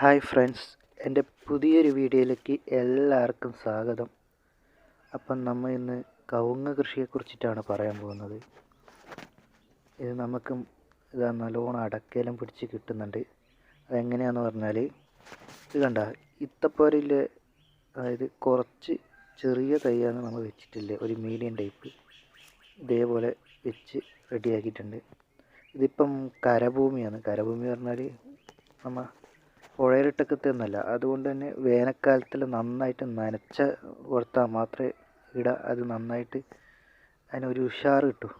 Hi friends എന്റെ പുതിയൊരു വീഡിയോയിലേക്ക് എല്ലാവർക്കും സ്വാഗതം. അപ്പം നമ്മൾ ഇന്ന് കവുങ്ങ് കൃഷിയെക്കുറിച്ചിട്ടാണ് പറയാൻ പോകുന്നത്. ഇത് നമുക്ക് ഇത് നല്ലോണം അടക്കയിലും പിടിച്ച് കിട്ടുന്നുണ്ട്. അതെങ്ങനെയാണെന്ന് പറഞ്ഞാൽ ഇത് കണ്ട ഇത്തപ്പോരിൽ അതായത് കുറച്ച് ചെറിയ തൈയാണ് നമ്മൾ വെച്ചിട്ടില്ലേ ഒരു മീഡിയം ടൈപ്പ് ഇതേപോലെ വെച്ച് റെഡിയാക്കിയിട്ടുണ്ട് ഇതിപ്പം കരഭൂമിയാണ്. കരഭൂമി പറഞ്ഞാൽ നമ്മ പുഴയിലിട്ടൊക്കത്തെ ഒന്നല്ല അതുകൊണ്ട് തന്നെ വേനൽക്കാലത്തിൽ നന്നായിട്ട് നനച്ച കൊടുത്താൽ മാത്രമേ ഇട അത് നന്നായിട്ട് അതിനൊരു ഉഷാർ കിട്ടും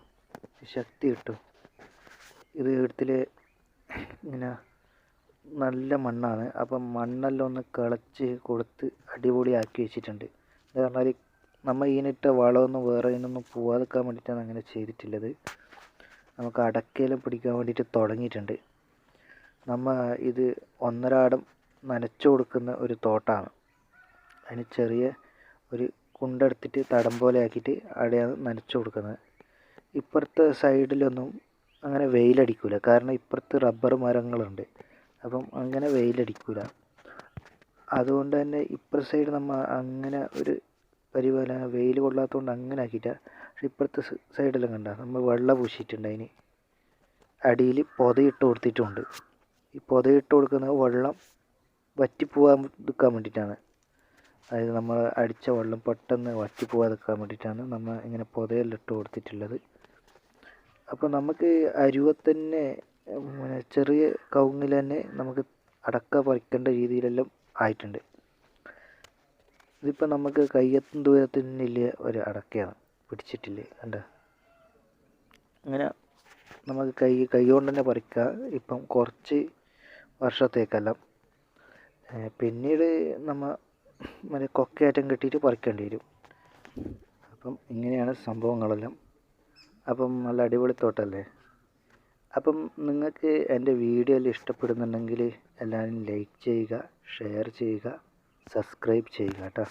ശക്തി കിട്ടും. ഇത് ഇടത്തിൽ ഇങ്ങനെ നല്ല മണ്ണാണ്. അപ്പം മണ്ണെല്ലാം ഒന്ന് കിളച്ച് കൊടുത്ത് അടിപൊളിയാക്കി വെച്ചിട്ടുണ്ട്. എന്ന് പറഞ്ഞാൽ നമ്മൾ ഈനിട്ട വളമൊന്നും വേറെ ഇതിനൊന്നും പോവാതെക്കാൻ വേണ്ടിയിട്ടാണ് അങ്ങനെ ചെയ്തിട്ടുള്ളത്. നമുക്ക് അടക്കയിലും പിടിക്കാൻ വേണ്ടിയിട്ട് തുടങ്ങിയിട്ടുണ്ട്. നമ്മ ഇത് ഒന്നരാടം നനച്ചു കൊടുക്കുന്ന ഒരു തോട്ടാണ്. അതിന് ചെറിയ ഒരു കുണ്ടെടുത്തിട്ട് തടം പോലെ ആക്കിയിട്ട് അവിടെയാണ് നനച്ചു കൊടുക്കുന്നത്. ഇപ്പുറത്തെ സൈഡിലൊന്നും അങ്ങനെ വെയിലടിക്കില്ല കാരണം ഇപ്പുറത്ത് റബ്ബർ മരങ്ങളുണ്ട്. അപ്പം അങ്ങനെ വെയിലടിക്കില്ല അതുകൊണ്ട് തന്നെ ഇപ്പുറ സൈഡ് നമ്മൾ അങ്ങനെ ഒരു പരിപാല വെയിൽ കൊള്ളാത്തതുകൊണ്ട് അങ്ങനെ ആക്കിയിട്ട. പക്ഷെ ഇപ്പുറത്തെ സൈഡിലും കണ്ട? നമ്മൾ വെള്ളം പൂശിയിട്ടുണ്ട്. അതിന് അടിയിൽ പൊതയിട്ട് കൊടുത്തിട്ടുമുണ്ട് ഈ പൊതയിട്ട് കൊടുക്കുന്ന വെള്ളം വറ്റിപ്പോവാൻ നിൽക്കാൻ വേണ്ടിയിട്ടാണ്. അതായത് നമ്മൾ അടിച്ച വെള്ളം പെട്ടെന്ന് വറ്റിപ്പോവാതിരിക്കാൻ വേണ്ടിയിട്ടാണ് നമ്മൾ ഇങ്ങനെ പുതയെല്ലാം ഇട്ട് കൊടുത്തിട്ടുള്ളത്. അപ്പോൾ നമുക്ക് അരുവത്തന്നെ പിന്നെ ചെറിയ കവുങ്ങിൽ തന്നെ നമുക്ക് അടക്ക പറിക്കേണ്ട രീതിയിലെല്ലാം ആയിട്ടുണ്ട്. ഇതിപ്പോൾ നമുക്ക് കയ്യെത്തും ദൂരത്തിനില്ല ഒരു അടക്കയാണ് പിടിച്ചിട്ടില്ലേ കണ്ട? അങ്ങനെ നമുക്ക് കൈ കൈ കൊണ്ട് തന്നെ പറിക്കാം. ഇപ്പം കുറച്ച് വർഷത്തേക്കെല്ലാം. പിന്നീട് നമ്മൾ മറ്റേ കൊക്കയറ്റം കെട്ടിയിട്ട് പറിക്കേണ്ടി വരും. അപ്പം ഇങ്ങനെയാണ് സംഭവങ്ങളെല്ലാം. അപ്പം നല്ല അടിപൊളി തോട്ടല്ലേ? അപ്പം നിങ്ങൾക്ക് എന്റെ വീഡിയോയിൽ ഇഷ്ടപ്പെടുന്നുണ്ടെങ്കിൽ എല്ലാവരും ലൈക്ക് ചെയ്യുക ഷെയർ ചെയ്യുക സബ്സ്ക്രൈബ് ചെയ്യുക കേട്ടോ.